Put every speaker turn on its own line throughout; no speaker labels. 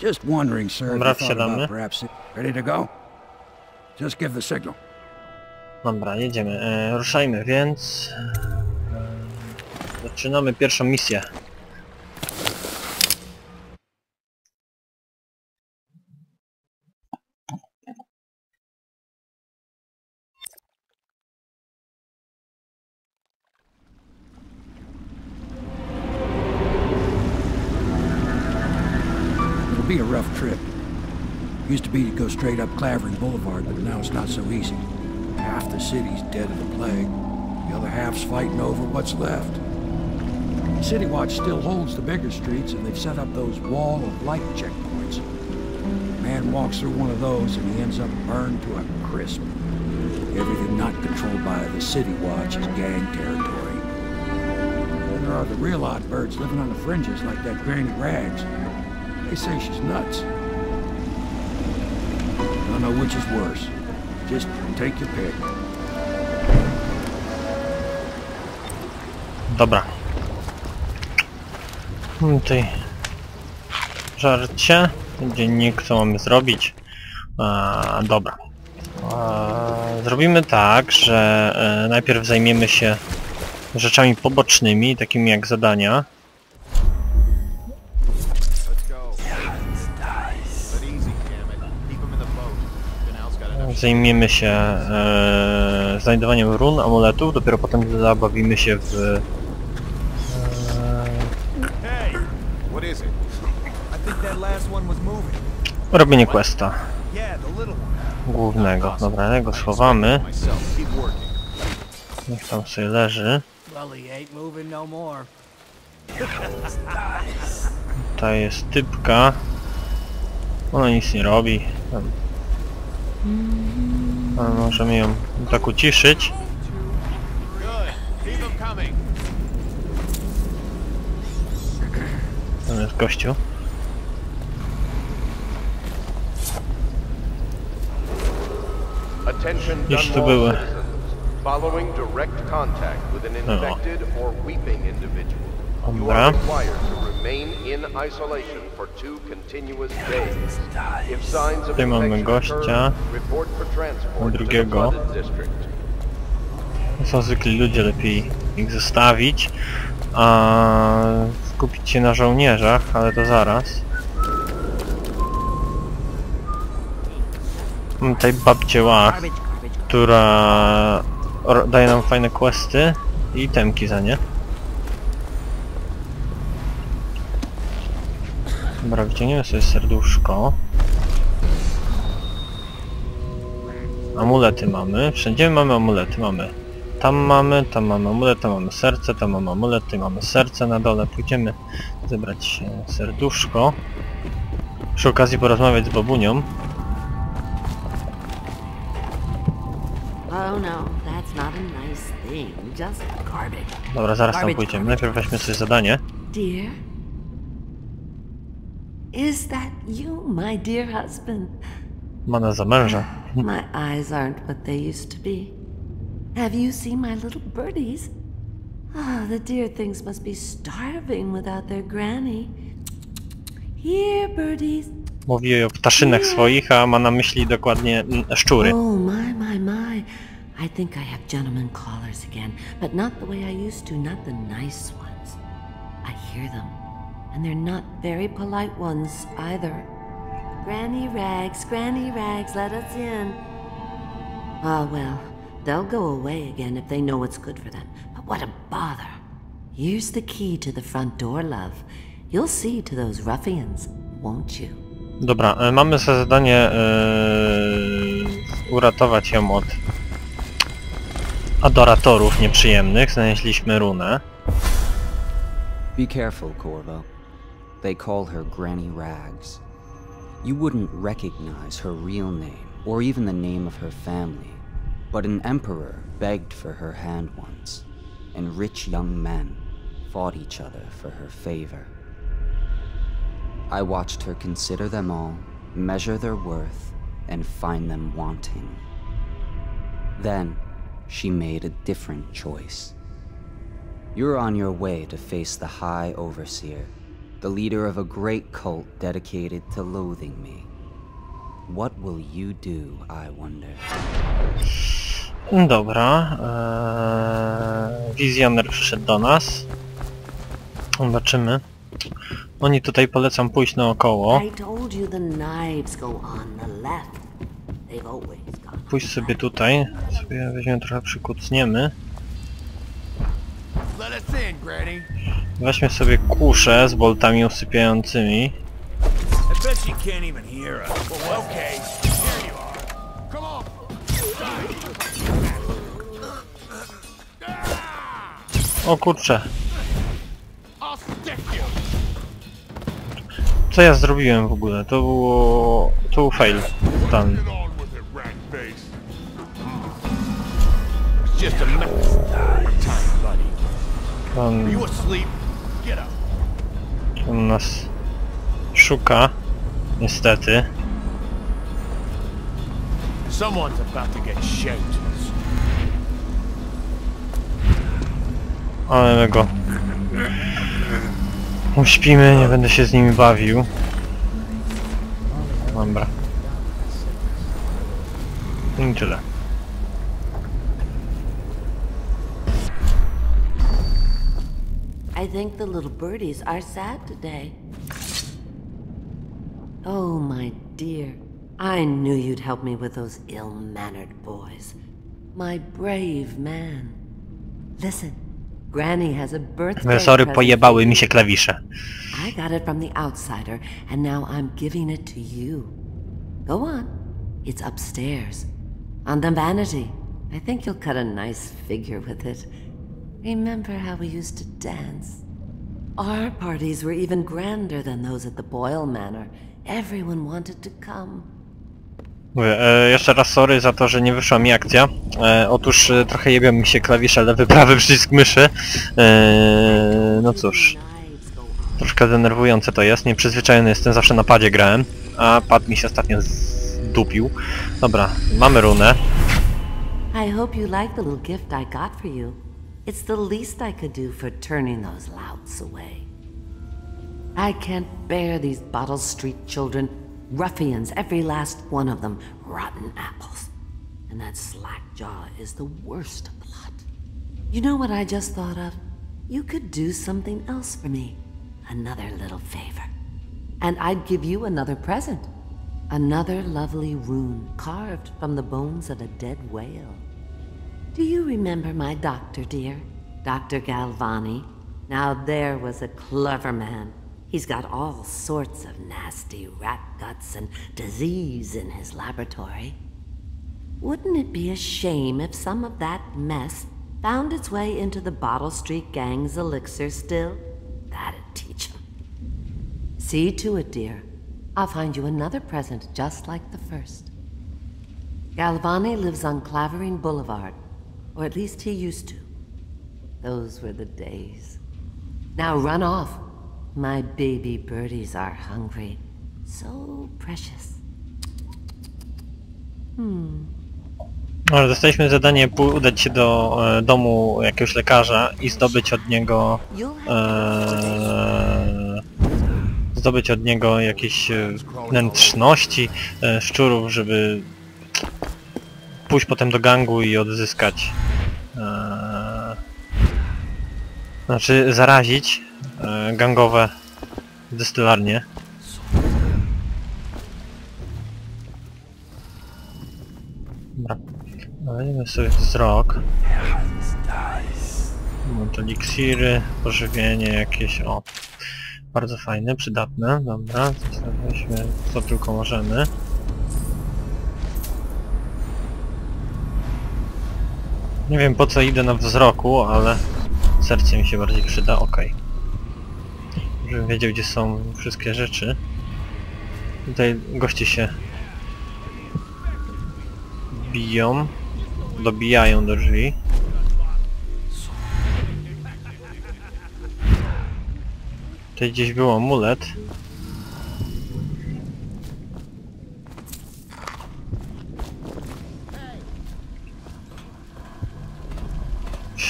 Just wondering, sir,
Dobra, wsiadamy.
perhaps... Ready to go? Just give the signal.
Dobra, jedziemy. E, ruszajmy więc. E, zaczynamy pierwszą misję.
A rough trip. Used to be to go straight up Clavering Boulevard, but now it's not so easy. Half the city's dead of the plague. The other half's fighting over what's left. City Watch still holds the bigger streets, and they've set up those wall of light checkpoints. Man walks through one of those, and he ends up burned to a crisp. Everything not controlled by the City Watch is gang territory. Then there are the real odd birds living on the fringes, like that Granny Rags. They say she's nuts. Don't know which is worse. Just take your pick.
Dobra. Hmm, Tutaj żarcie. Dziennik, co mamy zrobić? A, dobra. A, zrobimy tak, że e, najpierw zajmiemy się rzeczami pobocznymi, takimi jak zadania. Zajmiemy się e, znajdowaniem run, amuletów, dopiero potem zabawimy się w e, robienie questa głównego. Dobra, jego schowamy.
Myself. Keep working.
Niech tam sobie leży.
No.
Ta jest typka. Ona nic nie robi. A możemy ją tak uciszyć. Tam jest gościu. Jeśli tu były.
Following direct contact with an
No.
infected or weeping individual,
Dobra. Tutaj mamy gościa. drugiego. Są zwykli ludzie, lepiej ich zostawić. A skupić się na żołnierzach, ale to zaraz. Mam tutaj babcię Łach, która daje nam fajne questy i temki za nie. Dobra, wyciągniemy sobie serduszko. Amulety mamy. Wszędzie mamy amulety. Mamy. Tam mamy, tam mamy amulet, tam mamy serce, tam mamy amulet, tu mamy serce na dole. Pójdziemy zebrać e, serduszko. Przy okazji porozmawiać z babunią.
Oh no.
Dobra, zaraz tam pójdziemy. Najpierw weźmy sobie zadanie.
Dear? Is that you, my dear husband?
Ma nas za męża.
My eyes aren't what they used to be. Have you seen my little birdies? Ah, the dear things must be starving without their granny. Here, birdies.
Mówi o ptaszynach swoich, a ma na myśli dokładnie mm, szczury.
Oh, my, my, my. I think I have gentlemen callers again, but not the way I used to, not the nice ones. I hear them, and they're not very polite ones either. Granny Rags, Granny Rags, let us in. Ah, well, they'll go away again if they know what's good for them. But what a bother. Here's the key to the front door, love. You'll see to those ruffians, won't you?
Dobra, e, mamy za zadanie e, uratować ją od adoratorów nieprzyjemnych. Znaleźliśmy runę.
Be careful, Corvo. They call her Granny Rags. You wouldn't recognize her real name, or even the name of her family, but an emperor begged for her hand once, and rich young men fought each other for her favor. I watched her consider them all, measure their worth, and find them wanting. Then, she made a different choice. You're on your way to face the High Overseer, the leader of a great cult dedicated to loathing me. What will you do, I wonder?
Dobra. Eee, wizjoner przyszedł do nas. Zobaczymy. Oni tutaj polecam pójść naokoło.
I told you the knives go on the left. They've always gone.
Pójść sobie tutaj. Sobie weźmiemy trochę przykucniemy. Weźmy sobie kuszę z boltami usypiającymi. O kurczę. Co ja zrobiłem w ogóle? To było... To był fail. Tam.
Just a mess.
Time, buddy.
Are you asleep?
Tam nas szuka. Niestety.
Someone's about to get shaped.
Ale go uśpimy, nie będę się z nimi bawił. Dobra. I tyle.
I think the little birdies are sad today. Oh, my dear. I knew you'd help me with those ill-mannered boys. My brave man. Listen, Granny has a birthday
Sorry, pojebały mi się klawisze.
I got it from the outsider, and now I'm giving it to you. Go on. It's upstairs. On the vanity. I think you'll cut a nice figure with it. Remember how we used to dance? Our parties were even grander than those at the Boyle Manor. Everyone wanted to come.
Mówię, e, jeszcze raz sorry za to, że nie wyszła mi akcja. E, otóż e, trochę jebią mi się klawisze lewy, prawy przycisk myszy. E, no cóż, troszkę denerwujące to jest. Nieprzyzwyczajony jestem, zawsze na padzie grałem. A pad mi się ostatnio zdupił. Dobra, mamy runę.
I hope you like the little gift I got for you. It's the least I could do for turning those louts away. I can't bear these Bottle Street children. Ruffians, every last one of them. Rotten apples. And that slackjaw is the worst of the lot. You know what I just thought of? You could do something else for me. Another little favor. And I'd give you another present. Another lovely rune carved from the bones of a dead whale. Do you remember my doctor, dear? Dr. Galvani? Now there was a clever man. He's got all sorts of nasty rat guts and disease in his laboratory. Wouldn't it be a shame if some of that mess found its way into the Bottle Street Gang's elixir still? That'd teach 'em. See to it, dear. I'll find you another present just like the first. Galvani lives on Clavering Boulevard, or at least he used to. Those were the days. Now run off. My baby birdies are hungry. So precious.
No, dostaliśmy zadanie udać się do e, domu jakiegoś lekarza i zdobyć od niego e, zdobyć od niego jakieś e, wnętrzności e, szczurów, żeby pójść potem do gangu i odzyskać znaczy zarazić e, gangowe destylarnie. Dobra. Dajmy sobie wzrok. No to eliksiry, pożywienie jakieś, o. Bardzo fajne, przydatne, dobra. Weźmy co tylko możemy. Nie wiem po co idę na wzroku, ale serce mi się bardziej przyda, okej. Żebym wiedział gdzie są wszystkie rzeczy. Tutaj goście się biją, dobijają do drzwi. Tutaj gdzieś był amulet.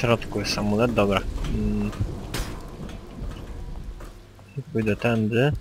Środku jest amulet, dobra. Mm. Pójdę tędy.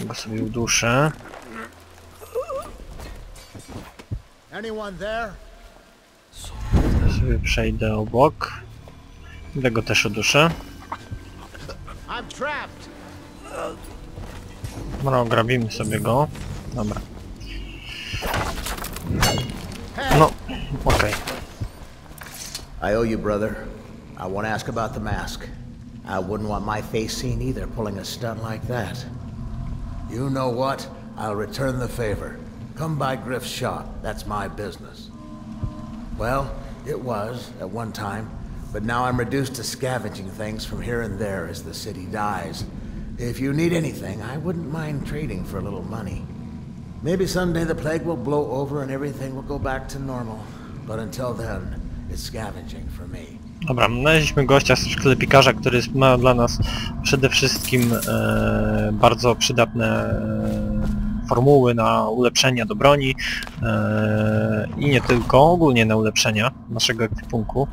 Go sobie uduszę. Sobie przejdę obok. Tego też uduszę. Dobra, grabimy sobie go. Dobra. Okej.
I owe you, brother. I want to ask about the mask. I wouldn't want my face seen either, pulling a stunt like that. You know what? I'll return the favor. Come by Griff's shop. That's my business. Well, it was at one time, but now I'm reduced to scavenging things from here and there as the city dies. If you need anything, I wouldn't mind trading for a little money. Maybe someday the plague will blow over and everything will go back to normal. But until then, it's scavenging for me.
Dobra, znaleźliśmy gościa sklepikarza, który ma dla nas przede wszystkim e, bardzo przydatne e, formuły na ulepszenia do broni e, i nie tylko, ogólnie na ulepszenia naszego ekwipunku.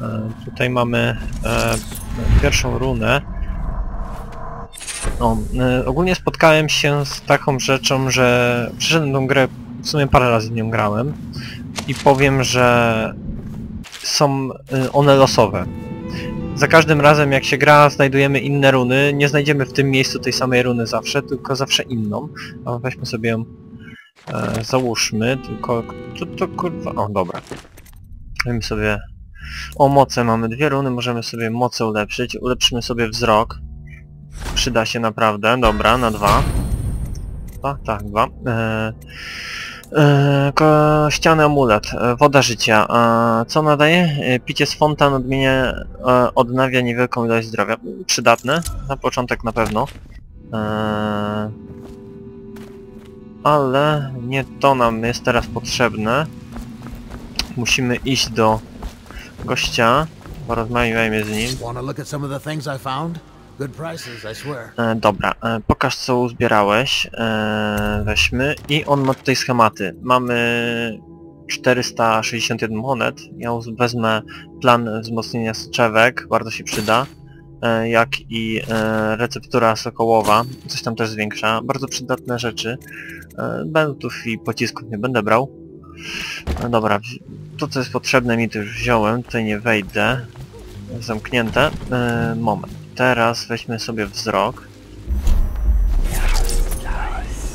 E, tutaj mamy e, pierwszą runę. O, e, ogólnie spotkałem się z taką rzeczą, że przyszedłem tą grę, w sumie parę razy w nią grałem i powiem, że są y, one losowe. Za każdym razem jak się gra znajdujemy inne runy, nie znajdziemy w tym miejscu tej samej runy zawsze, tylko zawsze inną. A weźmy sobie ją, e, załóżmy, tylko to, to kurwa, o dobra. Weźmy sobie, o moce mamy dwie runy, możemy sobie moce ulepszyć, ulepszymy sobie wzrok. Przyda się naprawdę, dobra, na dwa. Dwa, tak, dwa. E, E, ko- ściany amulet, e, woda życia. Co nadaje? E, Picie z fontan odmienia, odnawia niewielką ilość zdrowia. Przydatne, na początek na pewno. Ale nie to nam jest teraz potrzebne. Musimy iść do gościa, porozmawiajmy z nim. E, dobra, e, pokaż co uzbierałeś, e, weźmy i on ma tutaj schematy. Mamy 461 monet, ja wezmę plan wzmocnienia strzewek, bardzo się przyda, jak i receptura sokołowa, coś tam też zwiększa, bardzo przydatne rzeczy. Bentów i pocisków nie będę brał. Dobra, to co jest potrzebne mi to już wziąłem, tutaj nie wejdę. Zamknięte. Moment. Teraz weźmy sobie wzrok.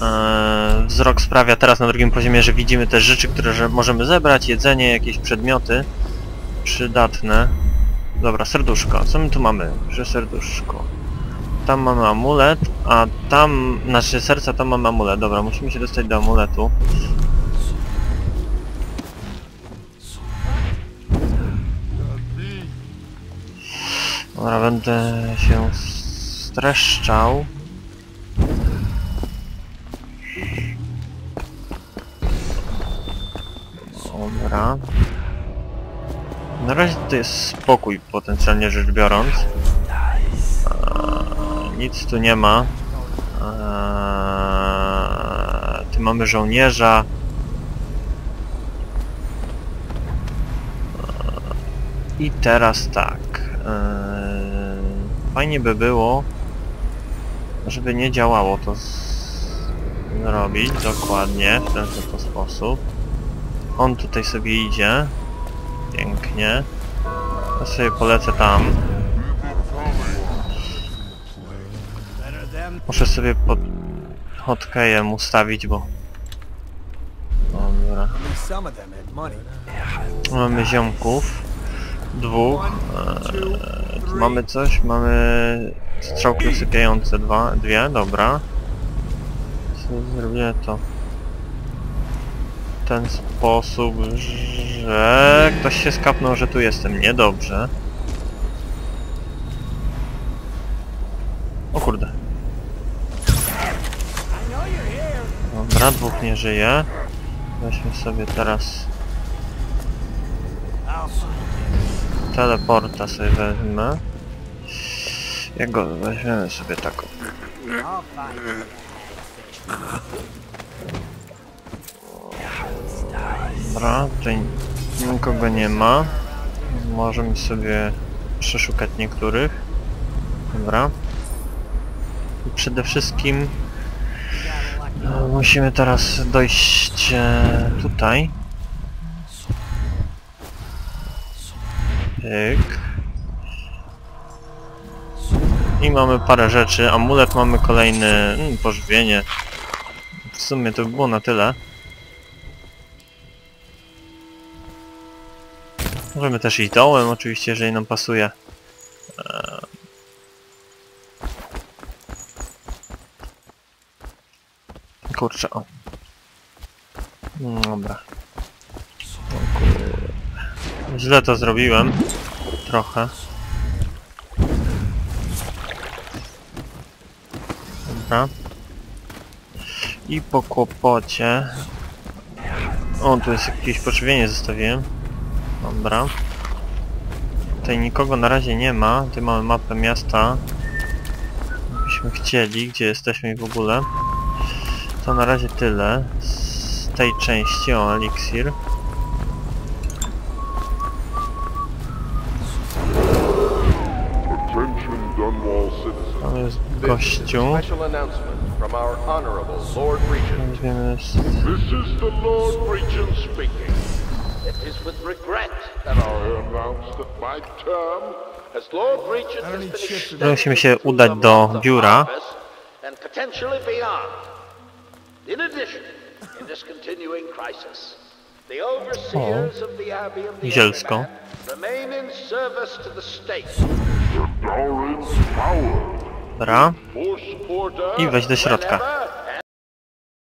Eee, wzrok sprawia teraz na drugim poziomie, że widzimy te rzeczy, które że możemy zebrać, jedzenie, jakieś przedmioty przydatne. Dobra, serduszko. Co my tu mamy? Że serduszko. Tam mamy amulet, a tam, nasze serca, tam mamy amulet. Dobra, musimy się dostać do amuletu. Dobra, będę się streszczał. Dobra. Na razie to jest spokój, potencjalnie rzecz biorąc. Eee, nic tu nie ma. Eee, tu mamy żołnierza. Eee, I teraz tak. Fajnie by było, żeby nie działało to zrobić dokładnie w ten sposób. On tutaj sobie idzie. Pięknie. Ja sobie polecę tam. Muszę sobie pod hotkejem ustawić, bo... Dobra. Mamy ziomków. Dwóch. Eee, mamy coś? Mamy strzałki usypiające. Dwa, dwie, dobra. Zrobię to w ten sposób, że ktoś się skapnął, że tu jestem. Niedobrze. O kurde. Dobra, dwóch nie żyje. Weźmy sobie teraz teleporta sobie wezmę. Jak go weźmiemy sobie taką. Dobra, tutaj nikogo nie ma. Możemy sobie przeszukać niektórych. Dobra. I przede wszystkim e, musimy teraz dojść e, tutaj. Pyk. I mamy parę rzeczy. Amulet mamy kolejny. Mm, pożywienie. W sumie to by było na tyle. Możemy też iść dołem, oczywiście, jeżeli nam pasuje. Eee. Kurczę, o. No Dobra. Źle to zrobiłem. Trochę. Dobra. I po kłopocie... O, tu jest jakieś pożywienie zostawiłem. Dobra. Tutaj nikogo na razie nie ma. Tutaj mamy mapę miasta. Byśmy chcieli, gdzie jesteśmy i w ogóle. To na razie tyle. Z tej części, o, eliksir.
Regent speaking. It is with regret that I announce that my term as Lord Regent has been extended
Musimy się udać
the
do biura.
And potentially beyond. In addition, in this continuing crisis, the overseers of the Abbey of the
Zielsko.
Remain in service to the state. Force order
I wejść do środka.